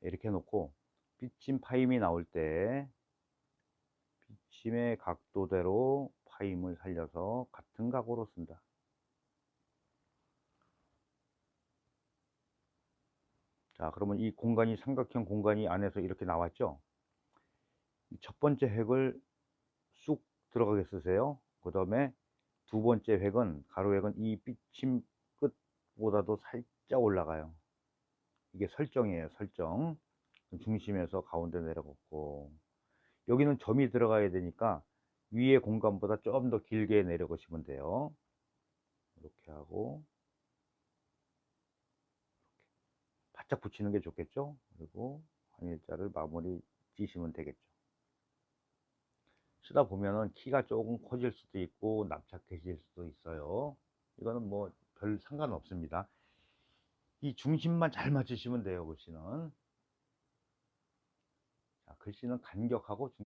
이렇게 해놓고 빗침 파임이 나올 때 빗침의 각도대로 파임을 살려서 같은 각오로 쓴다. 자, 그러면 이 공간이 삼각형 공간이 안에서 이렇게 나왔죠? 이첫 번째 획을 쑥 들어가게 쓰세요. 그 다음에 두 번째 획은, 가로 획은 이 빗침 끝보다도 살짝 올라가요. 이게 설정이에요, 설정. 중심에서 가운데 내려갔고. 여기는 점이 들어가야 되니까 위에 공간보다 좀 더 길게 내려가시면 돼요. 이렇게 하고, 바짝 붙이는 게 좋겠죠? 그리고 한 일자를 마무리 찌시면 되겠죠. 쓰다 보면은 키가 조금 커질 수도 있고 납작해질 수도 있어요. 이거는 뭐 별 상관없습니다. 이 중심만 잘 맞추시면 돼요, 글씨는. 자, 글씨는 간격하고 중...